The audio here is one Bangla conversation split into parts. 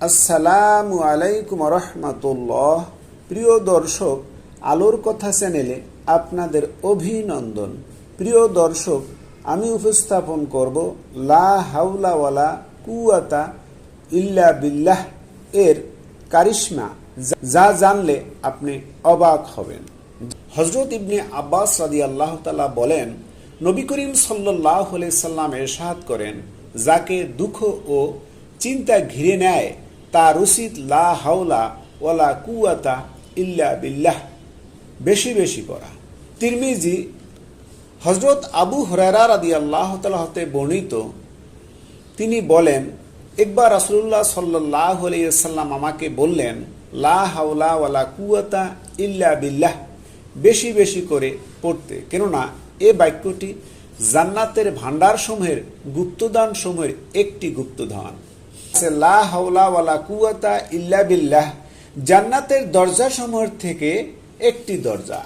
আসসালামু আলাইকুম রহমতুল্লাহ। প্রিয় দর্শক, আলোর কথা চ্যানেলে আপনাদের অভিনন্দন। প্রিয় দর্শক, আমি উপস্থাপন করব লা হাউলা ওয়ালা কুয়াতা ইল্লা বিল্লাহ এর কারিশমা, যা- জানলে আপনি অবাক হবেন। হজরত ইবনে আব্বাস রাদি আল্লাহ তালা বলেন, নবী করিম সাল্লাহ সাল্লাম এরশাদ করেন, যাকে দুঃখ ও চিন্তা ঘিরে নেয় তার উচিত লা হাওলা ওয়ালা কুয়াতা ইল্লা বিল্লাহ। বেশি বেশি করা তিরমিজি হজরত আবু হরারা রাদি আল্লাহ হতে বর্ণিত, তিনি বলেন, একবার রাসুল্লাহ সাল্লাহ সাল্লাম আমাকে বললেন, লা হাওলা ওয়ালা কুয়াতা ইল্লা বিল্লাহ, বেশি বেশি করে পড়তে। কেননা এ বাক্যটি জান্নাতের ভান্ডার সমূহের গুপ্তদান সমূহের একটি গুপ্তদান আছে লা ইল্লা বিল্লাহ। জান্নাতের দরজা সমূহের থেকে একটি দরজা।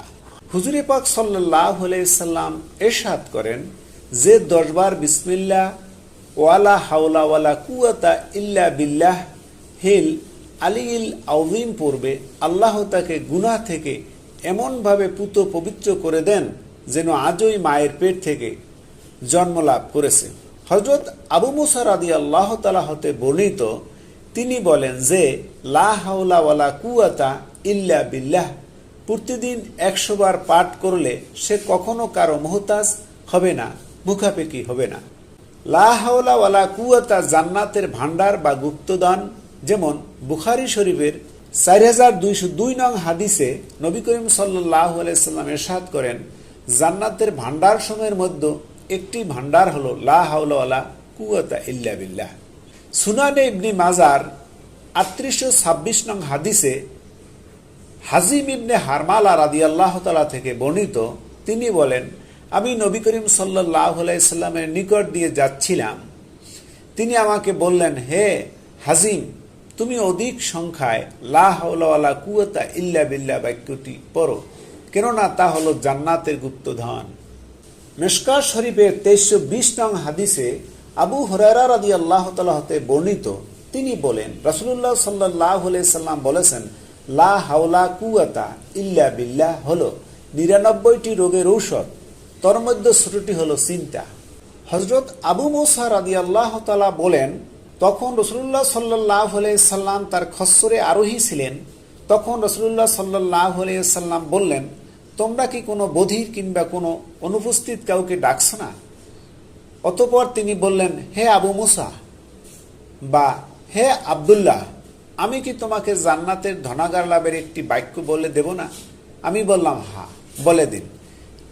হুজুরে পাক সাল্লাহ সাল্লাম এরশাদ করেন যে দশবার বিসমিল্লাহ, ওয়ালা হাওলা ওয়ালা কুয়াতা ইল্লা বিল্লাহ। হিল আলিল আউজিম পড়বে, আল্লাহ তাকে গুনাহ থেকে এমনভাবে পুত পবিত্র করে দেন যেন আজই মায়ের পেট থেকে জন্ম লাভ করেছে। হজরত আবু মুসার আদি আল্লাহ তালা হতে বর্ণিত, তিনি বলেন যে, লা হাওলা ওয়ালা কুয়াতা ইল্লা বিল্লাহ, প্রতিদিন একশো বার পাঠ করলে সে কখনো কারও মোহতাজ হবে না মুখাপেকি হবে না। লা হাওলা ওয়ালা কুয়াতা জান্নাতের ভান্ডার বা গুপ্তদান, যেমন বুখারি শরীফের চার হাজার দুইশো দুই নং হাদিসে নবী করিম সাল্লাহ আলাইসাল্লাম এরশাদ করেন, জান্নাতের ভান্ডার সময়ের মধ্যে একটি ভান্ডার হলো, লা ওয়ালা কুয়াতা ইল্লা বিল্লাহ। সুনানে ইবনি মাজার আটত্রিশশো ছাব্বিশ নং হাদিসে হাজিম ইবনে হারমালা রাদি আল্লাহ তালা থেকে বর্ণিত, তিনি বলেন, আমি নবী করিম সাল্লাহ সাল্লামের নিকট দিয়ে যাচ্ছিলাম। তিনি আমাকে বললেন, হে হাজিম, তুমি অধিক সংখ্যায় লা হাওলা কুয়াতা ইল্লা বিল্লা বাক্যটি পড়ো, কেননা তা হলো জান্নাতের গুপ্তধন। মেশকা শরীফের তেইশশো বিশ নং হাদিসে আবু হরারা রাদি আল্লাহ হতে বর্ণিত, তিনি বলেন রাসুল্লাহ সাল্লাহ সাল্লাম বলেছেন, লা হাওলা কুয়াতা ইল্লা বিল্লাহ হলো নিরানব্বইটি রোগের ঔষধ, তোর মধ্যে ছোটটি হলো চিন্তা। হজরত আবু মোসা রাদি আল্লাহ তালা বলেন, তখন রসুল্লাহ সাল্লাহ সাল্লাম তার খসরে আরোহী ছিলেন। তখন রসুল্লাহ সাল্লাহ সাল্লাম বললেন তোমরা কি কোনো বধির কিংবা কোনো অনুপস্থিত কাউকে ডাকছ না? অতপর তিনি বললেন, হে আবু মুসা বা হে আবদুল্লাহ, আমি কি তোমাকে জান্নাতের ধনাগার লাভের একটি বাক্য বলে দেব না? আমি বললাম, হা, বলে দিন।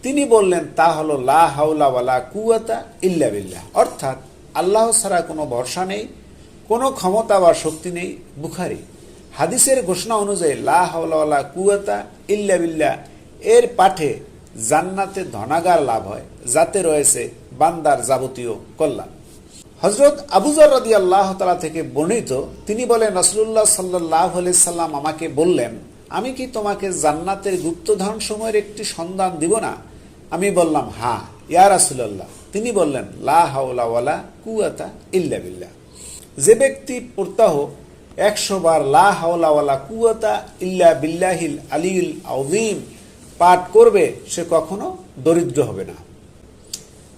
তিনি বললেন, তা হলো লা হাওলা ওয়ালা কুয়াতা ইল্লা বিল্লাহ। অর্থাৎ আল্লাহ ছাড়া কোনো ভরসা নেই, কোনো ক্ষমতা বা শক্তি নেই, বুখারি। হাদিসের ঘোষণা অনুযায়ী, লা হাওলা কুয়াতা ইল্লা বিল্লাহ। এর পাঠে জান্নাতে ধনাগার লাভ হয়, যাতে রয়েছে বান্দার যাবতীয় কল্যাণ। হজরত আবুজর রাদি আল্লাহ তালা থেকে বর্ণিত, তিনি বলেন রসুল্লাহ সাল্লাহ সাল্লাম আমাকে বললেন, আমি কি তোমাকে জান্নাতের গুপ্তধন সময়ের একটি সন্ধান দিব না? আমি বললাম, হা, ইয়া রাসুল্লাহ তিনি বললেন, লা হাওলাওয়ালা কুয়াতা ইল্লা বিল্লাহ। যে ব্যক্তি প্রত্যাহ একশো বার লা হাওলাওয়ালা কুয়াতা ইল্লা বিল্লাহিল আলিউল আউজিম পাঠ করবে, সে কখনো দরিদ্র হবে না।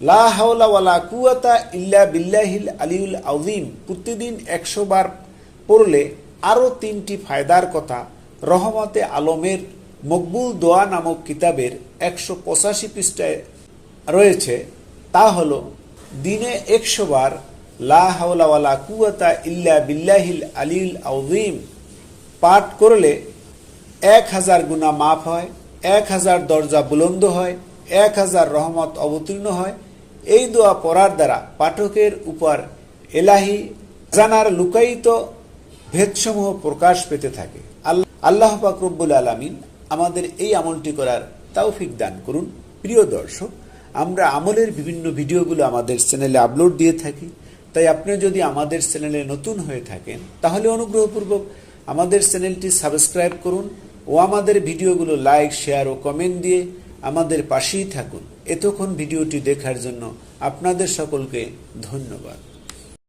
লা হাওলা ওয়ালা কুয়াতা ইল্লা বিল্লাহিল আলিউল আউজিম প্রতিদিন একশো বার পড়লে আরও তিনটি ফায়দার কথা রহমতে আলমের মকবুল দোয়া নামক কিতাবের একশো পঁচাশি পৃষ্ঠায় রয়েছে। তা হল, দিনে একশো বার লা হাওলা ওয়ালা কুয়াতা ইল্লা বিল্লাহিল আলিউল আউজিম পাঠ করলে এক হাজার গুণা মাফ হয় এক হাজার দরজা বুলন্দ হয়, এক হাজার রহমত অবতীর্ণ হয়। এই দোয়া পড়ার দ্বারা পাঠকের উপর এলাহি জানার লুকায়িত ভেদসমূহ প্রকাশ পেতে থাকে। আল্লাহ আল্লাহ পাকরব্বুল আলমিন আমাদের এই আমলটি করার তৌফিক দান করুন। প্রিয় দর্শক, আমরা আমলের বিভিন্ন ভিডিওগুলো আমাদের চ্যানেলে আপলোড দিয়ে থাকি। তাই আপনি যদি আমাদের চ্যানেলে নতুন হয়ে থাকেন, তাহলে অনুগ্রহপূর্বক আমাদের চ্যানেলটি সাবস্ক্রাইব করুন। ও আমাদের ভিডিওগুলো লাইক, শেয়ার ও কমেন্ট দিয়ে আমাদের পাশেই থাকুন। এতক্ষণ ভিডিওটি দেখার জন্য আপনাদের সকলকে ধন্যবাদ।